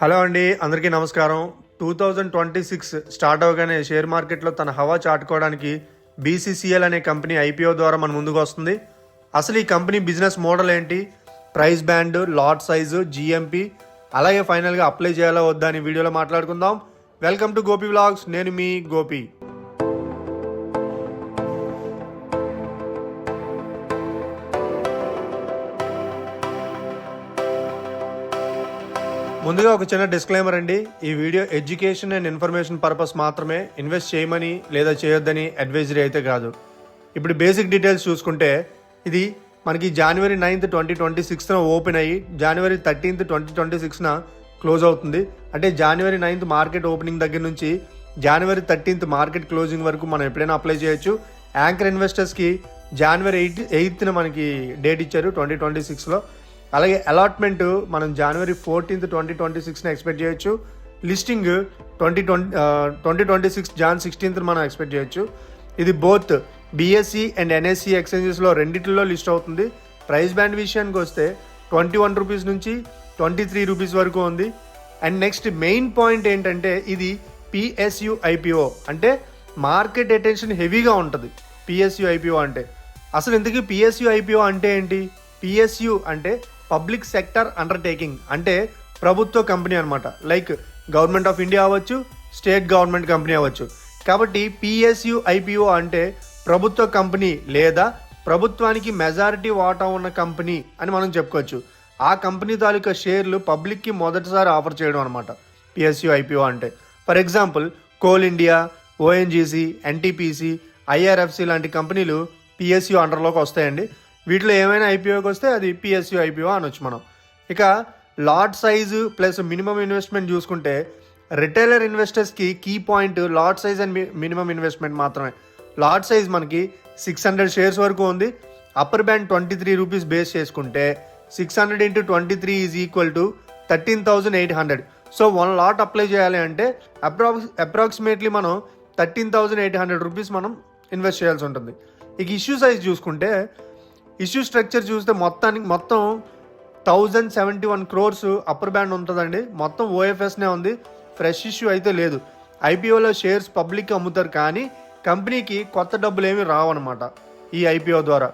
Hello అండి అందరికీ నమస్కారం. Two thousand twenty six start అవగానే షేర్ మార్కెట్లో తన హవా చాటుకోవడానికి బీసీసీఎల్ అనే కంపెనీ ఐపీఓ ద్వారా మన ముందుకు వస్తుంది. అసలు ఈ కంపెనీ బిజినెస్ మోడల్ ఏంటి? Price band lot size GMP అలాగే ఫైనల్గా అప్లై చేయాలా వద్దా అని వీడియోలో మాట్లాడుకుందాం. Welcome to Gopi vlogs. నేను మీ గోపి. ముందుగా ఒక చిన్న డిస్క్లైమర్ అండి. ఈ video education and information purpose మాత్రమే ఇన్వెస్ట్ చేయమని లేదా చేయొద్దని అడ్వైజరీ అయితే కాదు. ఇప్పుడు బేసిక్ డీటెయిల్స్ చూసుకుంటే ఇది మనకి జనవరి నైన్త్ ట్వంటీ ట్వంటీ సిక్స్న ఓపెన్ అయ్యి జనవరి థర్టీన్త్ ట్వంటీ ట్వంటీ సిక్స్న క్లోజ్ అవుతుంది. అంటే జనవరి నైన్త్ మార్కెట్ ఓపెనింగ్ దగ్గర నుంచి జనవరి థర్టీన్త్ మార్కెట్ క్లోజింగ్ వరకు మనం ఎప్పుడైనా అప్లై చేయొచ్చు. యాంకర్ ఇన్వెస్టర్స్కి జనవరి ఎయిట్ ఎయిత్న మనకి డేట్ ఇచ్చారు ట్వంటీ ట్వంటీ సిక్స్లో అలాగే అలాట్మెంట్ మనం జనవరి ఫోర్టీన్త్ ట్వంటీ ట్వంటీ సిక్స్ని ఎక్స్పెక్ట్ చేయొచ్చు. Listing twenty twenty twenty twenty six Jan sixteenth మనం ఎక్స్పెక్ట్ చేయొచ్చు. ఇది బోత్ బీఎస్సీ అండ్ ఎన్ఎస్సి ఎక్స్చేంజెస్లో రెండిట్లో లిస్ట్ అవుతుంది. ప్రైస్ బ్యాండ్ విషయానికి వస్తే ట్వంటీ వన్ రూపీస్ నుంచి ట్వంటీ త్రీ రూపీస్ వరకు ఉంది. అండ్ నెక్స్ట్ మెయిన్ పాయింట్ ఏంటంటే ఇది పిఎస్యు ఐపీఓ అంటే మార్కెట్ అటెన్షన్ హెవీగా ఉంటుంది. పిఎస్యు ఐపీఓ అంటే. అసలు ఇంతకీ పిఎస్యు ఐపీఓ అంటే ఏంటి? పిఎస్యు అంటే పబ్లిక్ సెక్టర్ అండర్టేకింగ్ అంటే ప్రభుత్వ కంపెనీ అనమాట లైక్ గవర్నమెంట్ ఆఫ్ ఇండియా అవ్వచ్చు స్టేట్ గవర్నమెంట్ కంపెనీ అవ్వచ్చు. కాబట్టి పిఎస్యు ఐపీఓ అంటే ప్రభుత్వ కంపెనీ లేదా ప్రభుత్వానికి మెజారిటీ వాటా ఉన్న కంపెనీ అని మనం చెప్పుకోవచ్చు. ఆ కంపెనీ తాలూకా షేర్లు పబ్లిక్కి మొదటిసారి ఆఫర్ చేయడం అనమాట పిఎస్యు ఐపీఓ అంటే. For example Coal India ONGC NTPC IRFC లాంటి కంపెనీలు పిఎస్యు అండర్లోకి వస్తాయండి. వీటిలో ఏమైనా ఐపీఓకి వస్తే అది పిఎస్యు ఐపీఓ అనొచ్చు మనం. ఇక lot size plus minimum investment చూసుకుంటే retailer ఇన్వెస్టర్స్కి key point lot size and minimum investment మాత్రమే. లాట్ సైజ్ మనకి సిక్స్ హండ్రెడ్ షేర్స్ వరకు ఉంది. Upper band twenty three rupees base చేసుకుంటే six hundred into twenty three is equal to thirteen thousand eight hundred. So one lot apply చేయాలి అంటే approx approximately మనం thirteen thousand eight hundred rupees మనం invest చేయాల్సి ఉంటుంది. ఇక ఇష్యూ సైజ్ చూసుకుంటే issue structure చూస్తే మొత్తానికి మొత్తం thousand seventy one crores upper band ఉంటుందండి. మొత్తం ఓఎఫ్ఎస్నే ఉంది. ఫ్రెష్ ఇష్యూ అయితే లేదు. ఐపీఓలో షేర్స్ పబ్లిక్ అమ్ముతారు కానీ కంపెనీకి కొత్త డబ్బులు ఏమి రావన్నమాట ఈ ఐపీఓ ద్వారా.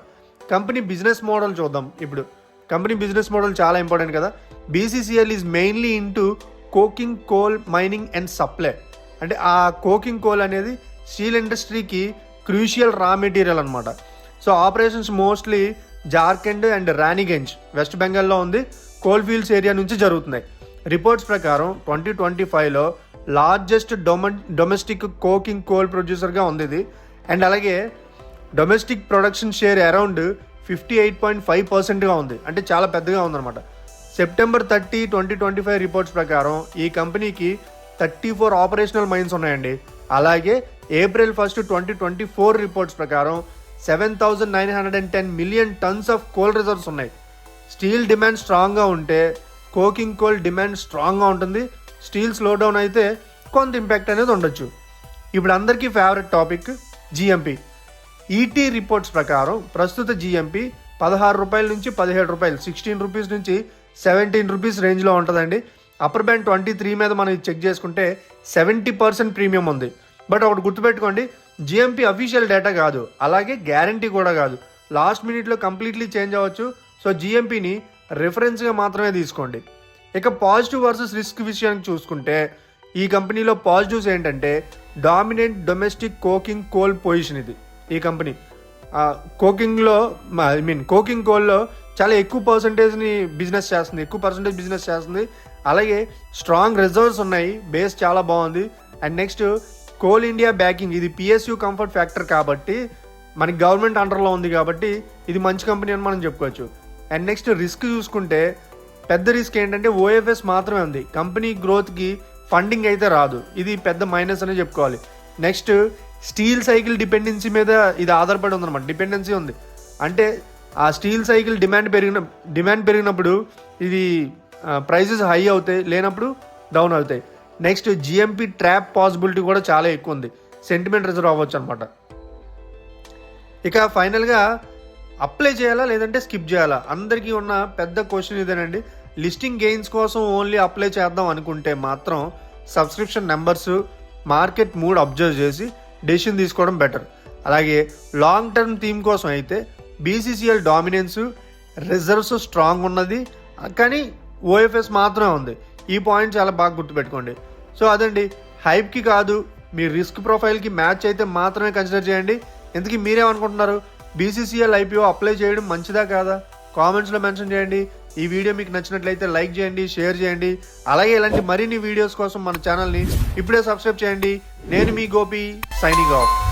కంపెనీ బిజినెస్ మోడల్ చూద్దాం ఇప్పుడు. కంపెనీ బిజినెస్ మోడల్ చాలా ఇంపార్టెంట్ కదా. BCCL is mainly into coking coal mining and supply. అంటే ఆ కోకింగ్ కోల్ అనేది స్టీల్ ఇండస్ట్రీకి క్రూషియల్ రా మెటీరియల్ అనమాట so operations mostly Jharkhand and Raniganj west బెంగాల్లో ఉంది. కోల్ఫీల్డ్స్ ఏరియా నుంచి జరుగుతున్నాయి. రిపోర్ట్స్ ప్రకారం ట్వంటీ ట్వంటీ ఫైవ్లో లార్జెస్ట్ డొమ డొమెస్టిక్ కోకింగ్ కోల్ ప్రొడ్యూసర్గా ఉంది ఇది. అండ్ అలాగే domestic production share around fifty eight point five పర్సెంట్గా ఉంది. అంటే చాలా పెద్దగా ఉందన్నమాట. September thirty twenty twenty five reports ప్రకారం ఈ కంపెనీకి థర్టీ ఫోర్ ఆపరేషనల్ మైన్స్ ఉన్నాయండి. అలాగే April first twenty twenty four reports ప్రకారం seven thousand nine hundred and ten million tons of coal reserves ఉన్నాయి. స్టీల్ డిమాండ్ స్ట్రాంగ్గా ఉంటే కోకింగ్ కోల్ డిమాండ్ స్ట్రాంగ్గా ఉంటుంది. స్టీల్ స్లో డౌన్ అయితే కొంత ఇంపాక్ట్ అనేది ఉండొచ్చు. ఇప్పుడు అందరికీ favourite topic GMP ET reports ప్రకారం ప్రస్తుత జిఎంపి పదహారు రూపాయల నుంచి పదిహేడు రూపాయలు సిక్స్టీన్ రూపీస్ నుంచి సెవెంటీన్ రూపీస్ రేంజ్లో ఉంటుందండి. అప్పర్ బ్యాండ్ ట్వంటీ త్రీ మీద మనం చెక్ చేసుకుంటే సెవెంటీ పర్సెంట్ ప్రీమియం ఉంది. బట్ ఒకటి గుర్తుపెట్టుకోండి జిఎంపి అఫీషియల్ డేటా కాదు అలాగే గ్యారంటీ కూడా కాదు. లాస్ట్ మినిట్లో కంప్లీట్లీ చేంజ్ అవ్వచ్చు. సో జిఎంపిని రిఫరెన్స్గా మాత్రమే తీసుకోండి. ఇక పాజిటివ్ వర్సెస్ రిస్క్ విషయానికి చూసుకుంటే ఈ కంపెనీలో పాజిటివ్స్ ఏంటంటే dominant domestic coking coal position ఇది. ఈ కంపెనీ. కోకింగ్లో ఐ మీన్ కోకింగ్ కోల్లో చాలా ఎక్కువ పర్సంటేజ్ని బిజినెస్ చేస్తుంది ఎక్కువ పర్సంటేజ్ బిజినెస్ చేస్తుంది. అలాగే స్ట్రాంగ్ రిజర్వ్స్ ఉన్నాయి బేస్ చాలా బాగుంది. And next coal India backing ఇది పిఎస్యూ కంఫర్ట్ ఫ్యాక్టర్ కాబట్టి మనకి గవర్నమెంట్ అండర్లో ఉంది కాబట్టి ఇది మంచి కంపెనీ అని మనం చెప్పుకోవచ్చు. అండ్ నెక్స్ట్ రిస్క్ చూసుకుంటే పెద్ద రిస్క్ ఏంటంటే ఓఎఫ్ఎస్ మాత్రమే ఉంది. కంపెనీ గ్రోత్కి ఫండింగ్ అయితే రాదు. ఇది పెద్ద మైనస్ అనే చెప్పుకోవాలి. నెక్స్ట్ స్టీల్ సైకిల్ డిపెండెన్సీ మీద ఇది ఆధారపడి ఉందన్నమాట. డిపెండెన్సీ ఉంది. అంటే ఆ స్టీల్ సైకిల్ డిమాండ్ పెరిగిన డిమాండ్ పెరిగినప్పుడు ఇది ప్రైజెస్ హై అవుతాయి లేనప్పుడు డౌన్ అవుతాయి. నెక్స్ట్ జిఎంపి ట్రాప్ పాసిబిలిటీ కూడా చాలా ఎక్కువ ఉంది. సెంటిమెంట్ రిజర్వ్ అవ్వచ్చు అనమాట ఇక ఫైనల్గా అప్లై చేయాలా లేదంటే స్కిప్ చేయాలా? అందరికీ ఉన్న పెద్ద క్వశ్చన్ ఇదేనండి. లిస్టింగ్ గెయిన్స్ కోసం ఓన్లీ అప్లై చేద్దాం అనుకుంటే మాత్రం subscription numbers market mood observe చేసి డెసిషన్ తీసుకోవడం బెటర్ అలాగే లాంగ్ టర్మ్ థీమ్ కోసం అయితే బీసీసీఎల్ డామినెన్స్ రిజర్వ్స్ స్ట్రాంగ్ ఉన్నది. కానీ ఓఎఫ్ఎస్ మాత్రమే ఉంది. ఈ పాయింట్ చాలా బాగా గుర్తుపెట్టుకోండి. సో అదండి హైప్కి కాదు మీ రిస్క్ ప్రొఫైల్కి మ్యాచ్ అయితే మాత్రమే కన్సిడర్ చేయండి. ఎందుకు మీరేమనుకుంటున్నారు? బీసీసీఎల్ ఐపీఓ అప్లై చేయడం మంచిదా కాదా? కామెంట్స్లో మెన్షన్ చేయండి. ఈ వీడియో మీకు నచ్చినట్లయితే లైక్ చేయండి షేర్ చేయండి. అలాగే ఇలాంటి మరిన్ని వీడియోస్ కోసం మన ఛానల్ని ఇప్పుడే సబ్స్క్రైబ్ చేయండి. నేను మీ గోపి సైనింగ్ ఆఫ్